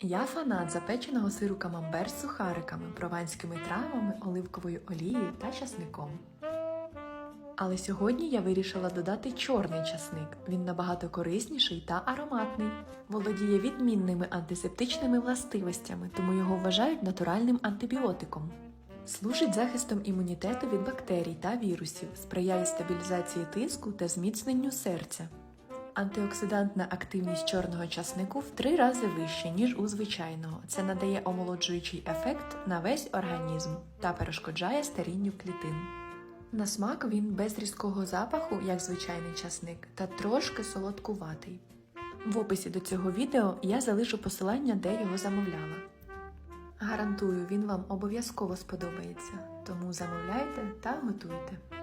Я фанат запеченого сиру камамбер з сухариками, прованськими травами, оливковою олією та часником. Але сьогодні я вирішила додати чорний часник. Він набагато корисніший та ароматний. Володіє відмінними антисептичними властивостями, тому його вважають натуральним антибіотиком. Служить захистом імунітету від бактерій та вірусів, сприяє стабілізації тиску та зміцненню серця. Антиоксидантна активність чорного часнику в три рази вища, ніж у звичайного. Це надає омолоджуючий ефект на весь організм та перешкоджає старінню клітин. На смак він без різкого запаху, як звичайний часник, та трошки солодкуватий. В описі до цього відео я залишу посилання, де його замовляла. Гарантую, він вам обов'язково сподобається, тому замовляйте та готуйте.